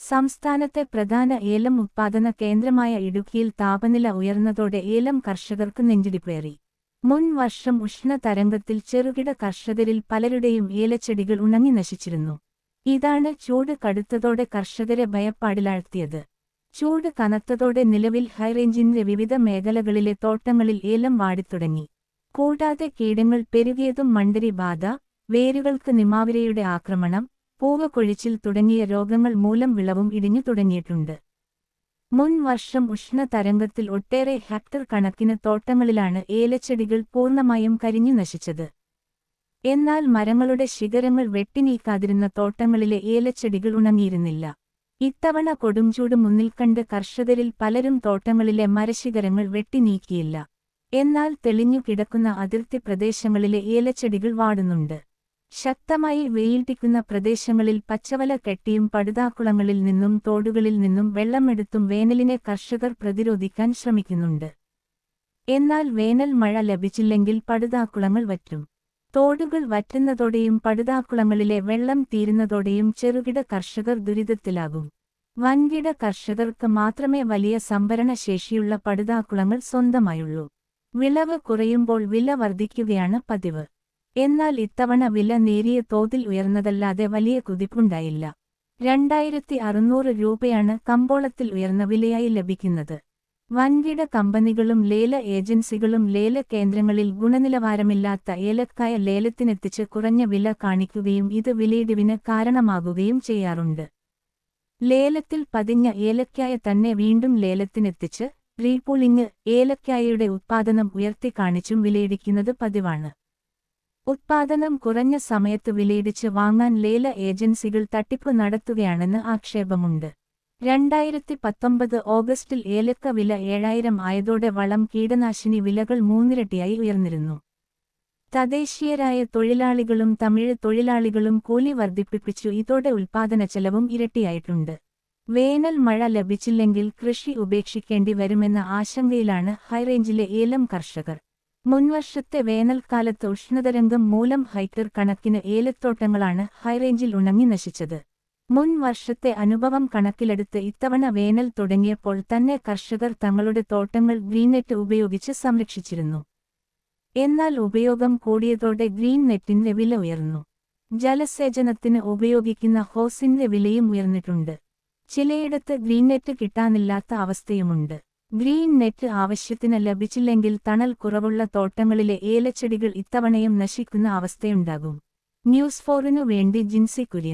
സംസ്ഥാനത്തെ പ്രധാന ഏലം ഉത്പാദന കേന്ദ്രമായ ഇടുക്കിയിൽ താപനില ഉയർന്നതോടെ ഏലം കർഷകർക്ക് നെഞ്ചിടിപ്പേറി. മുൻ വർഷം ഉഷ്ണതരംഗത്തിൽ ചെറുകിട കർഷകരിൽ പലരുടെയും ഏലച്ചെടികൾ ഉണങ്ങി നശിച്ചിരുന്നു. ഇതാണ് ചൂട് കടുത്തതോടെ കർഷകരെ ഭയപ്പാടിലാഴ്ത്തിയത്. ചൂട് കനത്തതോടെ നിലവിൽ ഹൈറേഞ്ചിന്റെ വിവിധ മേഖലകളിലെ തോട്ടങ്ങളിൽ ഏലം വാടിത്തുടങ്ങി. കൂടാതെ കീടങ്ങൾ പെരുകിയതും മണ്ടരി ബാധ വേരുകൾക്ക് നിമാവിരയുടെ ആക്രമണം പൂവ് കൊഴിച്ചിൽ തുടങ്ങിയ രോഗങ്ങൾ മൂലം വിളവും ഇടിഞ്ഞു തുടങ്ങിയിട്ടുണ്ട്. മുൻ വർഷം ഉഷ്ണ തരംഗത്തിൽ ഒട്ടേറെ ഹെക്ടർ കണക്കിന് തോട്ടങ്ങളിലാണ് ഏലച്ചെടികൾ പൂർണമായും കരിഞ്ഞു നശിച്ചത്. എന്നാൽ മരങ്ങളുടെ ശിഖരങ്ങൾ വെട്ടിനീക്കാതിരുന്ന തോട്ടങ്ങളിലെ ഏലച്ചെടികൾ ഉണങ്ങിയിരുന്നില്ല. ഇത്തവണ കൊടുംചൂട് മുന്നിൽ കണ്ട് കർഷകരിൽ പലരും തോട്ടങ്ങളിലെ മരശിഖരങ്ങൾ വെട്ടിനീക്കിയില്ല. എന്നാൽ തെളിഞ്ഞു കിടക്കുന്ന അതിർത്തി പ്രദേശങ്ങളിലെ ഏലച്ചെടികൾ വാടുന്നുണ്ട്. ശക്തമായി വെയിൽടിക്കുന്ന പ്രദേശങ്ങളിൽ പച്ചവല കെട്ടിയും പടുതാക്കുളങ്ങളിൽ നിന്നും തോടുകളിൽ നിന്നും വെള്ളമെടുത്തും വേനലിനെ കർഷകർ പ്രതിരോധിക്കാൻ ശ്രമിക്കുന്നുണ്ട്. എന്നാൽ വേനൽ മഴ ലഭിച്ചില്ലെങ്കിൽ പടുതാക്കുളങ്ങൾ വറ്റും. തോടുകൾ വറ്റുന്നതോടെയും പടുതാക്കുളങ്ങളിലെ വെള്ളം തീരുന്നതോടെയും ചെറുകിട കർഷകർ ദുരിതത്തിലാകും. വൻകിട കർഷകർക്ക് മാത്രമേ വലിയ സംഭരണ ശേഷിയുള്ള പടുതാക്കുളങ്ങൾ സ്വന്തമായുള്ളൂ. വിളവ് കുറയുമ്പോൾ വില വർദ്ധിക്കുകയാണ് പതിവ്. എന്നാൽ ഇത്തവണ വില നേരിയ തോതിൽ ഉയർന്നതല്ലാതെ വലിയ കുതിപ്പുണ്ടായില്ല. രണ്ടായിരത്തി അറുന്നൂറ് രൂപയാണ് കമ്പോളത്തിൽ ഉയർന്ന വിലയായി ലഭിക്കുന്നത്. വൻകിട കമ്പനികളും ലേല ഏജൻസികളും ലേല കേന്ദ്രങ്ങളിൽ ഗുണനിലവാരമില്ലാത്ത ഏലക്കായ ലേലത്തിനെത്തിച്ച് കുറഞ്ഞ വില കാണിക്കുകയും ഇത് വിലയിടിവിന് കാരണമാകുകയും ചെയ്യാറുണ്ട്. ലേലത്തിൽ പതിഞ്ഞ ഏലക്കായ തന്നെ വീണ്ടും ലേലത്തിനെത്തിച്ച് റീപൂളിംഗ് ഏലക്കായയുടെ ഉത്പാദനം ഉയർത്തി കാണിച്ചും വിലയിടിക്കുന്നത് പതിവാണ്. ഉത്പാദനം കുറഞ്ഞ സമയത്ത് വിലയിടിച്ച് വാങ്ങാൻ ലേല ഏജൻസികൾ തട്ടിപ്പ് നടത്തുകയാണെന്ന് ആക്ഷേപമുണ്ട്. രണ്ടായിരത്തി പത്തൊമ്പത് ഓഗസ്റ്റിൽ ഏലക്ക വില ഏഴായിരം ആയതോടെ വളം കീടനാശിനി വിലകൾ മൂന്നിരട്ടിയായി ഉയർന്നിരുന്നു. തദ്ദേശീയരായ തൊഴിലാളികളും തമിഴ് തൊഴിലാളികളും കൂലി വർദ്ധിപ്പിപ്പിച്ചു. ഇതോടെ ഉൽപാദന ചെലവും ഇരട്ടിയായിട്ടുണ്ട്. വേനൽ മഴ ലഭിച്ചില്ലെങ്കിൽ കൃഷി ഉപേക്ഷിക്കേണ്ടി വരുമെന്ന ആശങ്കയിലാണ് ഹൈറേഞ്ചിലെ ഏലം കർഷകർ. മുൻവർഷത്തെ വേനൽക്കാലത്ത് ഉഷ്ണതരംഗം മൂലം ഹൈക്കർ കണക്കിന് ഏലത്തോട്ടങ്ങളാണ് ഹൈറേഞ്ചിൽ ഉണങ്ങി നശിച്ചത്. മുൻ വർഷത്തെ അനുഭവം കണക്കിലെടുത്ത് ഇത്തവണ വേനൽ തുടങ്ങിയപ്പോൾ തന്നെ കർഷകർ തങ്ങളുടെ തോട്ടങ്ങൾ ഗ്രീൻനെറ്റ് ഉപയോഗിച്ച് സംരക്ഷിച്ചിരുന്നു. എന്നാൽ ഉപയോഗം കൂടിയതോടെ ഗ്രീൻ നെറ്റിന്റെ വില ഉയർന്നു. ജലസേചനത്തിന് ഉപയോഗിക്കുന്ന ഹോസിന്റെ വിലയും ഉയർന്നിട്ടുണ്ട്. ചിലയിടത്ത് ഗ്രീൻ നെറ്റ് കിട്ടാനില്ലാത്ത അവസ്ഥയുമുണ്ട്. ഗ്രീൻ നെറ്റ് ആവശ്യത്തിന് ലഭിച്ചില്ലെങ്കിൽ തണൽ കുറവുള്ള തോട്ടങ്ങളിലെ ഏലച്ചെടികൾ ഇത്തവണയും നശിക്കുന്ന അവസ്ഥയുണ്ടാകും. ന്യൂസ് ഫോറിനു വേണ്ടി ജിൻസി കുര്യൻ.